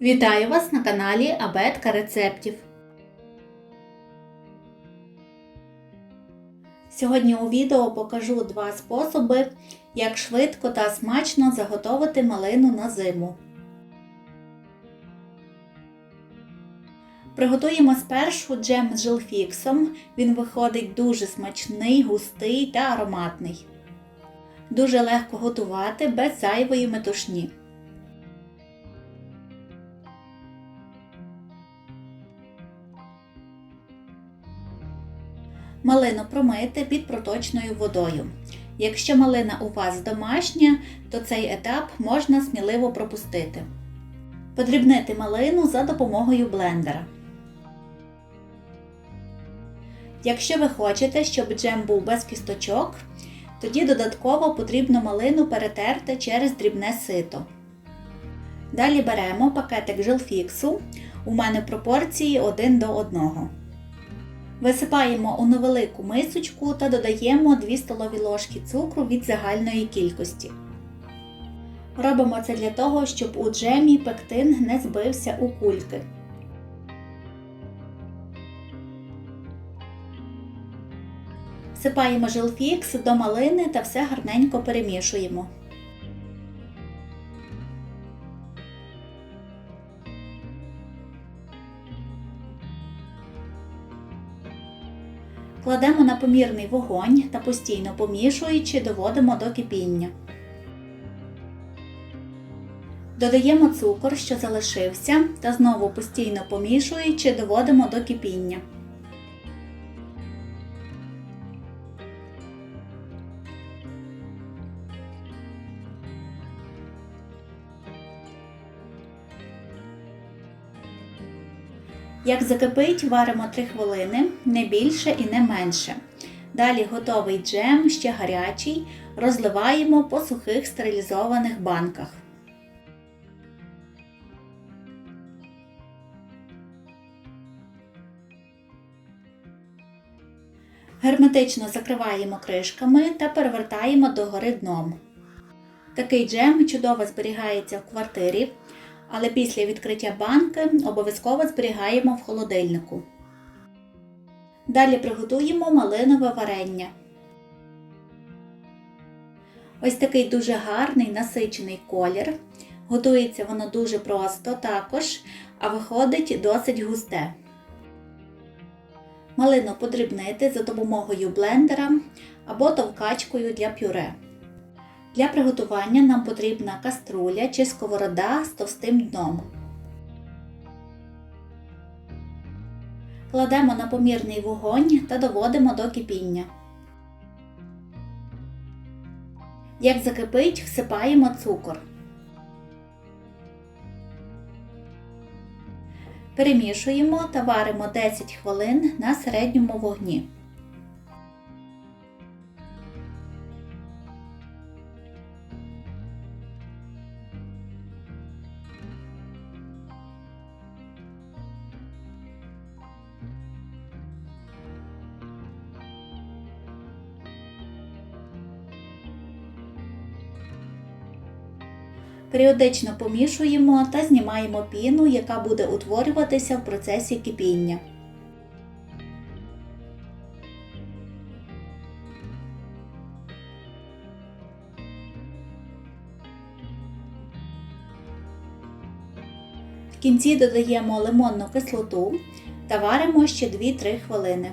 Вітаю вас на каналі Абетка рецептів. Сьогодні у відео покажу два способи, як швидко та смачно заготовити малину на зиму. Приготуємо спершу джем з жилфіксом. Він виходить дуже смачний, густий та ароматний. Дуже легко готувати без зайвої метушні. Малину промити під проточною водою. Якщо малина у вас домашня, то цей етап можна сміливо пропустити. Подрібнити малину за допомогою блендера. Якщо ви хочете, щоб джем був без кісточок, тоді додатково потрібно малину перетерти через дрібне сито. Далі беремо пакетик жилфіксу. У мене пропорції 1 до 1. Висипаємо у невелику мисочку та додаємо 2 столові ложки цукру від загальної кількості. Робимо це для того, щоб у джемі пектин не збився у кульки. Всипаємо жилфікс до малини та все гарненько перемішуємо. Кладемо на помірний вогонь та постійно помішуючи, доводимо до кипіння. Додаємо цукор, що залишився, та знову постійно помішуючи, доводимо до кипіння. Як закипить, варимо 3 хвилини, не більше і не менше. Далі готовий джем, ще гарячий, розливаємо по сухих стерилізованих банках. Герметично закриваємо кришками та перевертаємо догори дном. Такий джем чудово зберігається в квартирі, але після відкриття банки обов'язково зберігаємо в холодильнику. Далі приготуємо малинове варення. Ось такий дуже гарний насичений колір. Готується воно дуже просто також, а виходить досить густе. Малину подрібнити за допомогою блендера або товкачкою для пюре. Для приготування нам потрібна каструля чи сковорода з товстим дном. Кладемо на помірний вогонь та доводимо до кипіння. Як закипить, всипаємо цукор. Перемішуємо та варимо 10 хвилин на середньому вогні. Періодично помішуємо та знімаємо піну, яка буде утворюватися в процесі кипіння. В кінці додаємо лимонну кислоту та варимо ще 2-3 хвилини.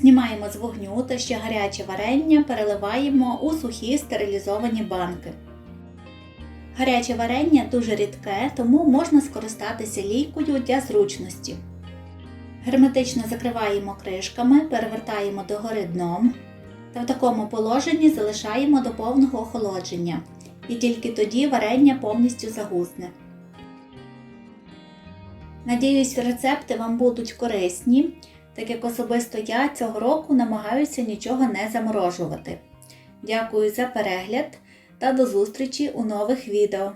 Знімаємо з вогню та ще гаряче варення переливаємо у сухі стерилізовані банки. Гаряче варення дуже рідке, тому можна скористатися лійкою для зручності. Герметично закриваємо кришками, перевертаємо догори дном та в такому положенні залишаємо до повного охолодження. І тільки тоді варення повністю загусне. Надіюсь, рецепти вам будуть корисні так як особисто я цього року намагаюся нічого не заморожувати. Дякую за перегляд та до зустрічі у нових відео!